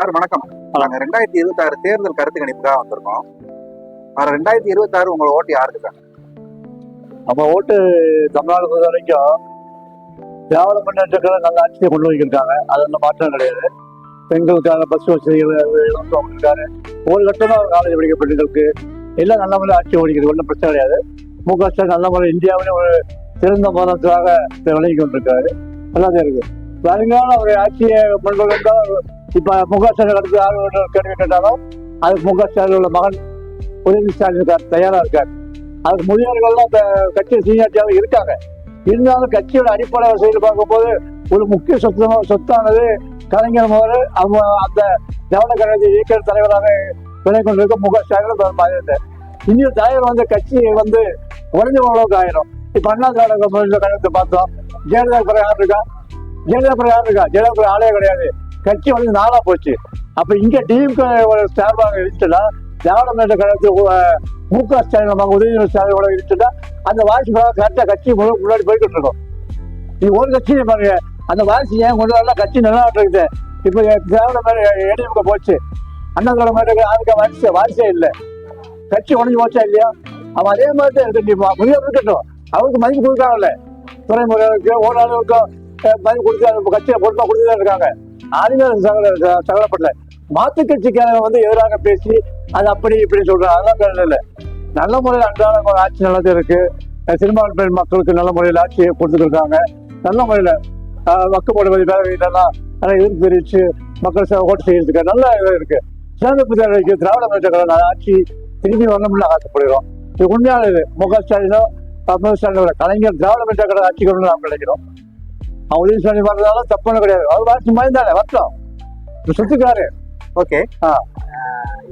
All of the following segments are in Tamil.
சார் வணக்கம். நாங்க ரெண்டாயிரத்தி இருபத்தி ஆறு தேர்தல் கருத்து கணிப்புக்காக வந்திருக்கோம். ஆனா ரெண்டாயிரத்தி இருபத்தி ஆறு உங்களை ஓட்டு யாருக்கு சார்? நம்ம ஓட்டு தமிழ்நாடு பொறுத்த வரைக்கும் திராவிட முன்னேற்றங்களை நல்ல ஆட்சியை கொண்டு வந்திருக்காங்க. அது ஒன்றும் மாற்றம் கிடையாது. பெண்களுக்காக பஸ் வசதிகள் இருக்காரு ஒரு லட்சம் காலேஜ் படிக்க பெண்களுக்கு எல்லாம் நல்ல முறையில் ஆட்சி ஓடிக்கிறது ஒன்றும் பிரச்சனை கிடையாது. மு க ஸ்டாலின் நல்ல முறை இந்தியாவிலே ஒரு சிறந்த மாதத்துக்காக விளங்கி கொண்டிருக்காரு நல்லாதான் இருக்கு. வருங்கால அவருடைய ஆட்சியை முன்கொண்டால் இப்போ முக ஸ்டாலின் அடுத்து யார் கேள்வி கேட்டாலும் அதுக்கு முக க ஸ்டாலின் உள்ள மகன் உதயநிதி ஸ்டாலின் இருக்கார் தயாராக இருக்கார். அதுக்கு முதியோர்கள்லாம் இந்த கட்சி சீனியாரிட்டியாக இருக்காங்க. இருந்தாலும் கட்சியோட அடிப்படை வசதியில் பார்க்கும்போது ஒரு முக்கிய சொத்து சொத்தானது கலைஞர் முதல் அவங்க அந்த ஜவன கழகத்தை இயக்கிற தலைவராக விலை கொண்டிருக்க முக ஸ்டாலின் மாதிரி தலைவர் வந்து கட்சி வந்து உடஞ்சு அளவுக்கு ஆயிரும். இப்போ அண்ணா திராவிட கழகத்தை பார்த்தோம். ஜெயலலிதா பிறகு யார் இருக்கா? ஜெயலலிதா பிறகு யார் இருக்கா? ஜெயலலிதா பிறகு ஆளே கிடையாது. கட்சி வந்து நாளா போச்சு அப்ப இங்க டிஎம்கே சார்பாக இருந்துச்சுன்னா திராவிட முன்னேற்ற கழகத்துக்கு மு க ஸ்டாலின் நம்ம உதவி ஸ்டாலினோட இருந்துச்சுன்னா அந்த வாரிசு கரெக்டாக கட்சி முன்னாடி போய்கிட்டு இருக்கோம் நீ ஒரு கட்சி பாருங்க அந்த வாரிசு ஏன் கொண்டு வரலாம் கட்சி நல்லா இருக்குது இப்போ திராவிட ஏடிஎம்க போச்சு அண்ணா திராவிட மேல அதுக்கு வாரிசு வாரிசே இல்லை கட்சி உடஞ்சி போச்சா இல்லையா அவன் அதே மாதிரி தான் இருக்கு நீ முதியோர் இருக்கட்டும் அவருக்கு மதிப்பு கொடுக்காங்கல்ல துறைமுறைக்கு ஓரளவுக்கு மதிப்பு கொடுத்து கட்சியை பொறுப்பாக கொடுத்துதான் இருக்காங்க ஆளுமே சகல சகலப்படல மாற்று கட்சிக்காரங்க வந்து எதிராக பேசி அது அப்படி இப்படி சொல்றாங்க. அதெல்லாம் இல்லை. நல்ல முறையில் அன்றாட ஒரு ஆட்சி நல்லது இருக்கு. அஹ் சிறுபான்மை மக்களுக்கு நல்ல முறையில் ஆட்சியை கொடுத்துருக்காங்க. நல்ல முறையில் வாக்குப்போடுவது இதெல்லாம் நல்லா எதிர்ப்பு தெரிவிச்சு மக்கள் ஓட்டு செய்யறதுக்கு நல்ல இது இருக்கு. சிறந்த புதிய திராவிட முன்னேற்ற கழக ஆட்சி திரும்பி வரணும்னு ஆசைப்படுகிறோம். இது உண்மையான இது. முக ஸ்டாலினோ தமிழ் ஸ்டாலினோட கலைஞர் திராவிட முன்னேற்ற கழக ஆட்சி கொண்டு நாம் நினைக்கிறோம். அவன் உதவி ஸ்டாலின் வர்றதால தப்பான கிடையாது. அவர் வாட்சி மாதிரி தானே வரட்டும் சுத்துக்காரு ஓகே.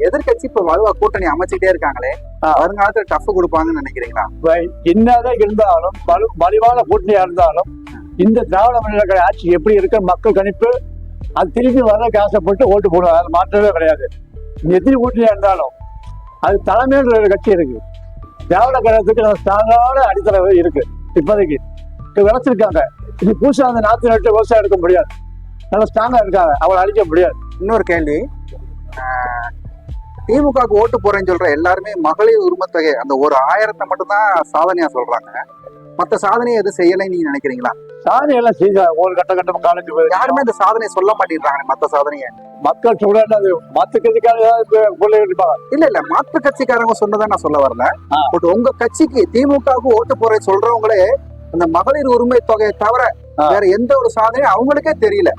எதிர்கட்சி இப்ப வலுவா கூட்டணி அமைச்சுக்கிட்டே இருக்காங்களே. வருங்காலத்துல டஃப் கொடுப்பாங்கன்னு நினைக்கிறீங்களா? என்னதான் இருந்தாலும் வலு வலிவான கூட்டணியா இருந்தாலும் இந்த திராவிட முன்னேற்ற ஆட்சி எப்படி இருக்கு மக்கள் கணிப்பு அது திருப்பி வர்றதுக்கு ஆசைப்பட்டு ஓட்டு போடுவாங்க. அது மாற்றவே கிடையாது. எத்தனை கூட்டணியா இருந்தாலும் அது தலைமைன்ற ஒரு கட்சி இருக்கு. திராவிட கழகத்துக்கு நல்ல ஸ்ட்ராங்கான அடித்தளை இருக்கு. இப்போதைக்கு. இப்ப விளைச்சிருக்காங்க இது புதுசா அந்த நாத்து நட்டு விவசாயம் எடுக்க முடியாது. நல்ல ஸ்ட்ராங்கா இருக்காங்க. அவளை அழிக்க முடியாது. இன்னொரு கேள்வி. திமுகவுக்கு ஓட்டு போறேன்னு சொல்ற எல்லாருமே மகளிர் உரிமத்தொகை. அந்த ஒரு ஆயிரத்தை மட்டும்தான் சாதனையா சொல்றாங்க. மத்த சாதனையை எதுவும் செய்யலைன்னு நீங்க நினைக்கிறீங்களா? சாணி எல்லாம் செய்ய ஒரு கட்ட கட்டமா காலேஜ் யாருமே இந்த சாதனையை சொல்ல மாட்டேங்கிறாங்க மத்த சாதனையை. மக்கள் சொல்றாங்க அது மத்த கட்சிக்காரங்க இல்ல இல்ல. மாற்று கட்சிக்காரங்க சொன்னதை நான் சொல்ல வரல. பட் உங்க கட்சிக்கு திமுகவுக்கு ஓட்டு போற சொல்றவங்களே அந்த மகளிர் உரிமை தொகையை தவிர. வேற எந்த ஒரு சாதனையும் அவங்களுக்கே தெரியல.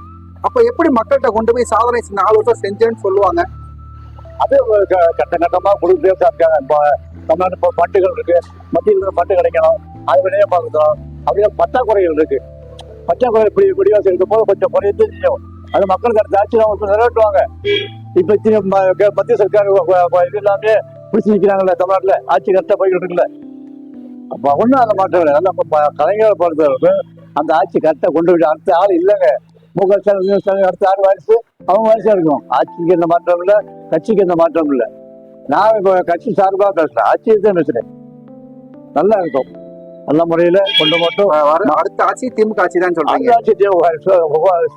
அப்ப எப்படி மக்கள்கிட்ட கொண்டு போய் சாதனை நாலு வருஷம் செஞ்சேன்னு சொல்லுவாங்க? அது கட்ட கட்டமா கொடுத்துட்டே தான் இருக்காங்க இப்போ தமிழ்நாடு இப்போ பட்டுகள் இருக்கு. மத்தியில் இருக்கிற பட்டு கிடைக்கணும். அது வெளியே பார்க்கணும். அப்படியே பற்றாக்குறைகள் இருக்கு. பற்றாக்குறை இப்படி விடிவாசம் இருக்கும் போது கொஞ்சம் குறையது செய்யும் அது மக்களுக்கு அடுத்த ஆட்சி அவங்க நிறைவேற்றுவாங்க இப்ப மத்திய சர்க்கார் இது எல்லாமே பிடிச்சி நிற்கிறாங்கல்ல தமிழ்நாட்டுல. ஆட்சி கரெக்டாக போய்கிட்டு இருக்குல்ல. அப்ப ஒன்றும் அந்த மாற்றம் இப்ப கலைஞரை பொறுத்தவரைக்கும் அந்த ஆட்சி கரெக்டாக கொண்டு போய் அடுத்த ஆள் இல்லைங்க. மு க ஸ்டாலின் அடுத்த ஆறு வாரிசு அவங்க வாரிசா இருக்கும் ஆட்சிக்கு எந்த மாற்றம் இல்லை கட்சிக்கு எந்த மாற்றம் இல்லை. நான் இப்போ கட்சி சார்பாக பேசுறேன். ஆட்சியை தான் பேசுறேன் நல்லா இருக்கும். நல்ல முறையில கொண்டு மட்டும் அடுத்த ஆட்சி திமுக ஆட்சி தான் சொல்றீங்க. அந்த ஆட்சி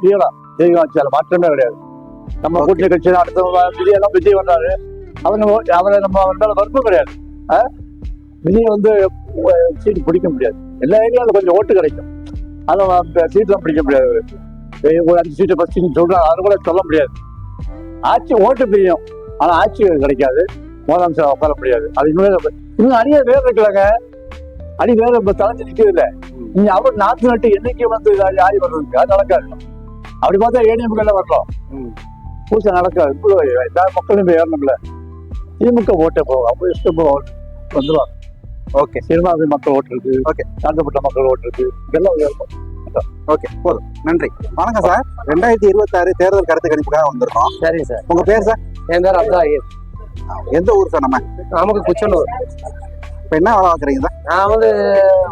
செய்யலாம் தெய்வம் ஆட்சி அதில் மாற்றமே கிடையாது. நம்ம கூட்டணி கட்சி அடுத்த விஜய் எல்லாம் விஜய் வந்தாரு. அவங்க அவரை நம்ம அவர் மேல வறுப்பு கிடையாது. ஆ? விஜய் வந்து சீட்டு பிடிக்க முடியாது. எல்லா ஏரியாவில் கொஞ்சம் ஓட்டு கிடைக்கும். அதை சீட்லாம் பிடிக்க முடியாது ஒரு அஞ்சு சீட்டு பத்து சீட்டு சொல்றாங்க அது கூட சொல்ல முடியாது. ஆட்சி ஓட்டு பிரியும். ஆனா ஆட்சி கிடைக்காது. முதலமைச்சர் உட்கார முடியாது. அது இன்னும் இன்னும் அணிய வேறு இருக்கலங்க அணி வேற இப்ப தலைஞ்சு நிக்கிறது இல்ல நீ அவர் நாத்து நட்டு என்னைக்கு வந்து ஆகி வர்றதுக்கு அது நடக்காது. அப்படி பார்த்தா ஏடிஎம் எல்லாம் வரலாம். பூசை நடக்காது. மக்களும் ஏறணும்ல. திமுக ஓட்டை போகும் அப்போ இஷ்டம் போகும் வந்துடும் ஓகே சிறுபான்மை மக்கள் ஓட்டு இருக்கு Okay. தாழ்த்தப்பட்ட மக்கள் ஓட்டு இருக்கு இதெல்லாம். ஓகே போதும். நன்றி. வணக்கம் சார். ரெண்டாயிரத்தி இருபத்தி ஆறு தேர்தல் கருத்து கணிப்புக்காக வந்திருக்கோம். சரிங்க சார். உங்க பேர் சார்? என் பேர் அப்துல் எந்த ஊர் சார் நம்ம? நமக்கு குச்சனூர். இப்ப என்ன வேலை பார்க்குறீங்க சார்? நான் வந்து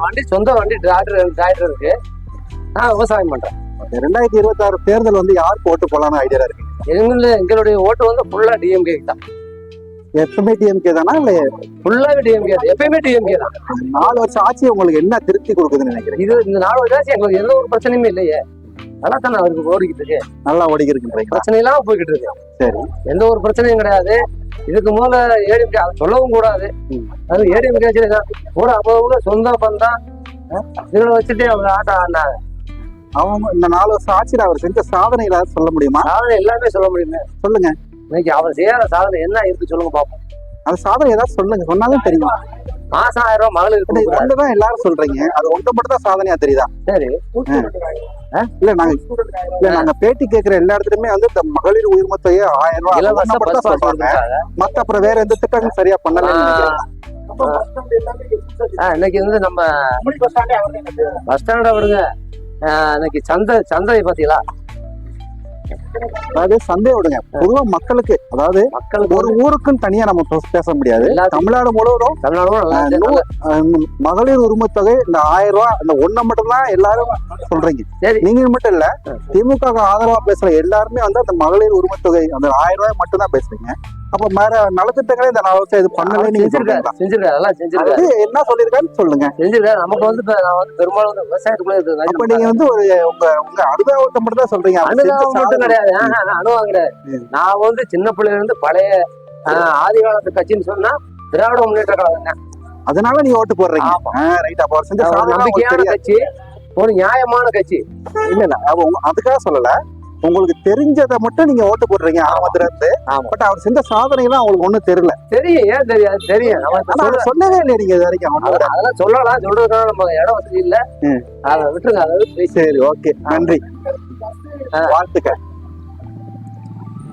வண்டி சொந்த வண்டி டிராக்டர் டிராக்டர் இருக்கு. நான் விவசாயம் பண்றேன். ரெண்டாயிரத்தி இருபத்தி ஆறு தேர்தல் வந்து யாருக்கு ஓட்டு போலாம்னு ஐடியா இருக்கு எங்களுடைய எங்களுடைய ஓட்டு வந்து ஃபுல்லா டிஎம்கே தான். எப்பவுமே டிஎம்கே தானா? இல்ல ஃபுல்லாவே டிஎம்கே தான். எப்பயுமே டிஎம்கே தான். நாலு வருஷம் ஆட்சி உங்களுக்கு என்ன திருப்தி கொடுக்குதுன்னு நினைக்கிறீங்க? இது இந்த நாலு வருஷம் எங்களுக்கு எந்த ஒரு பிரச்சனையுமே இல்லையே. நல்லா தானே அவருக்கு ஓடிக்கிட்டு இருக்கு. நல்லா ஓடிக்கிறீங்களா பிரச்சனை இல்லாம போய்கிட்டு இருக்கு. சரி. எந்த ஒரு பிரச்சனையும் கிடையாது. இதுக்கு முதல்ல ஏடிஎம்கே அதை சொல்லவும் கூடாது. அது ஏடிஎம்கே கூட அவங்க சொந்தம் பந்தம் இதுகளை வச்சுட்டு அவங்க ஆட்டம் ஆடினாங்க. அவங்க இந்த நாலு வருஷம் ஆட்சியில் அவர் செஞ்ச சாதனை ஏதாவது சொல்ல முடியுமா? சாதனை எல்லாமே சொல்ல முடியுமே. சொல்லுங்க. இன்னைக்கு அவர் செய்யாத சாதனை என்ன இருக்கு சொல்லுங்க பாப்போம். அந்த சாதனை ஏதாவது சொல்லுங்க சொன்னாலும் தெரியுமா. மாசம் ஆயிரம் ரூபாய் இது கொடுக்குறாரு. ஒண்ணுதான் எல்லாரும் சொல்றீங்க. அது ஒன்று மட்டும் தான் சாதனையா தெரியுதா? சரி. இல்ல நாங்க இல்ல நாங்க பேட்டி கேட்கிற எல்லா இடத்துலயுமே வந்து இந்த மகளிர் உரிமை தொகையை ஆயிரம் ரூபாய் மட்டும் தான் சொல்றாங்க. மத்த அப்புறம் வேற எந்த திட்டங்களும் சரியா பண்ணல இன்னைக்கு வந்து நம்ம பஸ் ஸ்டாண்ட விடுங்க. ஆ, இன்னைக்கு சந்தை சந்தை பாத்தீங்களா அதாவது சந்தேகம் விடுங்க. பொதுவா மக்களுக்கு அதாவது மக்களுக்கு ஒரு ஊருக்குன்னு தனியா நம்ம பேச முடியாது. தமிழ்நாடு முழுவதும் தமிழ்நாடு மகளிர் உரிமை தொகை இந்த ஆயிரம் ரூபாய் இந்த ஒண்ணை மட்டும் தான் எல்லாரும் சொல்றீங்க. நீங்க மட்டும் இல்ல திமுக ஆதரவா பேசுற எல்லாருமே வந்து அந்த மகளிர் உரிமை தொகை அந்த ஆயிரம் ரூபாய் மட்டும் தான் பேசுறீங்க. அப்ப வேற நலத்திட்டங்களே இந்த நாலு வருஷம் இது பண்ணல நீங்க செஞ்சிருக்காரு? செஞ்சிருக்காரு எல்லாம் செஞ்சிருக்காரு. என்ன சொல்லியிருக்காருன்னு சொல்லுங்க. செஞ்சிருக்காரு. நமக்கு வந்து நான் வந்து பெரும்பாலும் விவசாயத்துக்குள்ள அப்ப நீங்க வந்து ஒரு உங்க உங்க அனுபவத்தை மட்டும் தான் சொல்றீங்க அனுபவம் கிடையாது அனுபவம் கிடையாது. நான் வந்து சின்ன பிள்ளைல இருந்து பழைய ஆதி காலத்து கட்சின்னு சொன்னா திராவிட முன்னேற்ற கழகம் தான் அதனால நீங்க ஓட்டு போடுறீங்க. ரைட் அப்ப நம்பிக்கையான கட்சி ஒரு நியாயமான கட்சி. இல்ல இல்ல அதுக்காக சொல்லல. உங்களுக்கு தெரிஞ்சதை மட்டும் நீங்க ஓட்டு போடுறீங்க ஆரம்பத்துல இருந்து. பட் அவர் செஞ்ச சாதனை எல்லாம் உங்களுக்கு ஒண்ணும் தெரியல. தெரியும் ஏன் தெரியாது? தெரியும். சொல்லவே இல்லை நீங்க இது வரைக்கும். அதெல்லாம் சொல்லலாம். சொல்றதுக்கான நம்ம இடம் வசதி இல்ல. அதை விட்டுருங்க அதை விட்டு பேசி. சரி ஓகே. நன்றி. வாழ்த்துக்கள்.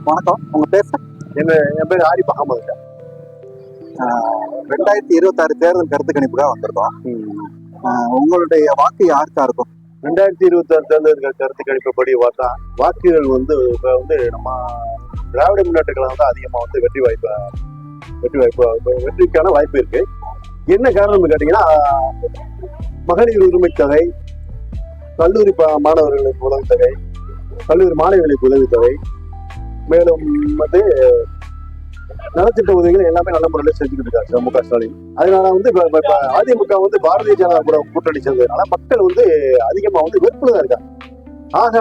வணக்கம். உங்க பேர் சார்? என் பேர் ஆரிப் அகமது ரெண்டாயிரத்தி இருபத்தி ஆறு தேர்தல் கருத்து கணிப்புக்காக வந்திருக்கோம். உங்களுடைய வாக்கு யாருக்கா இருக்கும்? ரெண்டாயிரத்தி இருபத்தி ஆறு தேர்தல் கருத்து கணிப்புப்படி பார்த்தா வாக்குகள் வந்து இப்ப வந்து நம்ம திராவிட முன்னேற்ற கழகம் தான் அதிகமா வந்து வெற்றி வாய்ப்பு வெற்றி வாய்ப்பு வெற்றிக்கான வாய்ப்பு இருக்கு. என்ன காரணம்னு கேட்டீங்கன்னா மகளிர் உரிமை தொகை கல்லூரி மாணவர்களுக்கு உதவித்தொகை கல்லூரி மாணவிகளுக்கு உதவித்தொகை மேலும் வந்து நலத்திட்ட உதவிகள் எல்லாமே நல்ல முறையில் செஞ்சுக்கிட்டு இருக்காரு மு க ஸ்டாலின். அதனால வந்து இப்ப- அதிமுக வந்து பாரதிய ஜனதா கூட கூட்டணி சேர்ந்ததுனால மக்கள் வந்து அதிகமா வந்து வெறுப்புல தான் இருக்காங்க. ஆக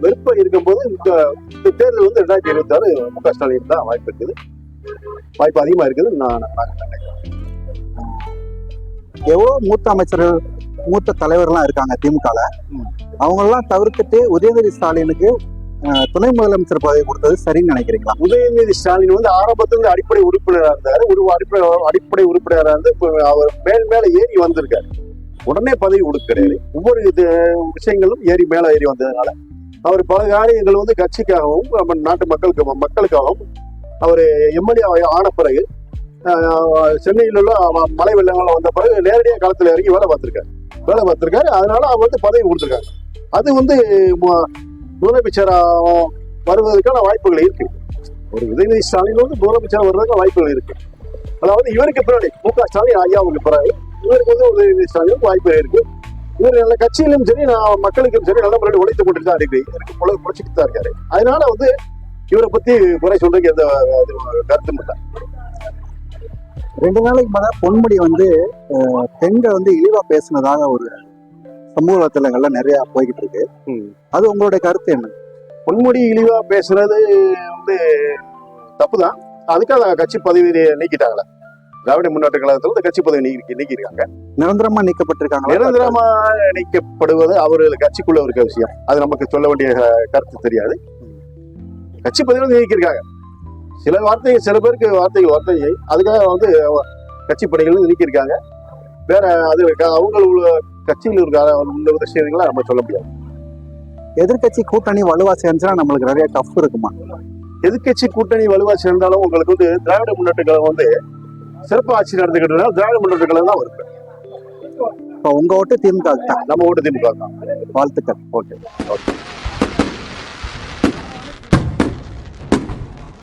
வெறுப்ப இருக்கும்போது இந்த தேர்தல் வந்து ரெண்டாயிரத்தி இருபத்தி ஆறு மு க ஸ்டாலின் தான் வாய்ப்பு இருக்குது. வாய்ப்பு அதிகமா இருக்குது நான் நான் நினைக்கிறேன். எவ்வளவு மூத்த அமைச்சர்கள் மூத்த தலைவர்கள்லாம் இருக்காங்க திமுகல? ம். அவங்க எல்லாம் தவிர்த்துட்டு உதயநிதி ஸ்டாலினுக்கு துணை முதலமைச்சர் பதவி கொடுத்தது சரின்னு நினைக்கிறீங்களா? உதயநிதி ஸ்டாலின் வந்து ஆரம்பத்துல இருந்து அடிப்படை உறுப்பினராக இருந்தாரு. ஒரு அடிப்படை அடிப்படை உறுப்பினராக இருந்து இப்போ அவர் மேல் மேல ஏறி வந்திருக்காரு. உடனே பதவி கொடுக்கிறாரு. ஒவ்வொரு இது விஷயங்களும் ஏறி மேல ஏறி வந்ததுனால. அவர் பல காரியங்கள் வந்து கட்சிக்காகவும் நம்ம நாட்டு மக்களுக்கு மக்களுக்காகவும் அவர் எம்எல்ஏ ஆன பிறகு சென்னையில் உள்ள மலை மழை வெள்ளங்கள் வந்த பிறகு நேரடியாக களத்தில் இறங்கி வேலை பார்த்துருக்காரு. வேலை பார்த்துருக்காரு. அதனால அவர் வந்து பதவி கொடுத்துருக்காங்க அது வந்து முதலமைச்சராக வருவதற்கான வாய்ப்புகள் இருக்கு. ஒரு உதயநிதி ஸ்டாலின் வந்து முதலமைச்சர் வருவதற்கான வாய்ப்புகள் இருக்கு. அதாவது இவருக்கு பின்னாடி மு க ஸ்டாலின் அவங்களுக்கு பிறகு இவருக்கு வந்து உதயநிதி ஸ்டாலின் வாய்ப்பு இருக்கு. இவர் நல்ல கட்சியிலும் சரி நான் மக்களுக்கும் சரி நல்ல முறையில் உழைத்து கொண்டு தான் இருக்கு இவருக்கு உலக உழைச்சிட்டு தான் இருக்காரு. அதனால வந்து இவரை பத்தி குறை சொல்றதுக்கு எந்த கருத்தும் இல்லை. ரெண்டு நாளைக்கு மேல பொன்முடி வந்து பெண்கள் வந்து இழிவா பேசினதாக ஒரு சமூக வலைத்தளங்கள்ல நிறைய போய்கிட்டு இருக்கு. அது உங்களுடைய கருத்து என்ன? பொன்முடி இழிவா பேசுறது வந்து தப்புதான். அதுக்காக கட்சி பதவி நீக்கிட்டாங்களே. திராவிட முன்னேற்ற கழகத்துல வந்து கட்சி பதவி நீக்கி நீக்கிருக்காங்க நிரந்தரமா நீக்கப்பட்டிருக்காங்க நிரந்தரமா நீக்கப்படுவது அவர்கள் கட்சிக்குள்ள இருக்க விஷயம். அது நமக்கு சொல்ல வேண்டிய கருத்து தெரியாது. கட்சி பதவி வந்து நீக்கியிருக்காங்க. சில வார்த்தைகள் சில பேருக்கு வார்த்தைகள் வார்த்தையை அதுக்காக வந்து கட்சி பணிகள் நீக்கியிருக்காங்க. வேற அது அவங்க உள்ள கட்சியில் இருக்க உள்ள விஷயங்களை நம்ம சொல்ல முடியாது. எதிர்க்கட்சி கூட்டணி வலுவா சேர்ந்துச்சுன்னா நம்மளுக்கு நிறைய டஃப் இருக்குமா? எதிர்க்கட்சி கூட்டணி வலுவா சேர்ந்தாலும் உங்களுக்கு வந்து திராவிட முன்னேற்ற கழகம் வந்து சிறப்பு ஆட்சி நடந்துக்கிட்டதுனால திராவிட முன்னேற்ற கழகம் தான் வரும். இப்போ உங்க ஓட்டு திமுக தான். நம்ம ஓட்டு திமுக தான். வாழ்த்துக்கள். Okay okay.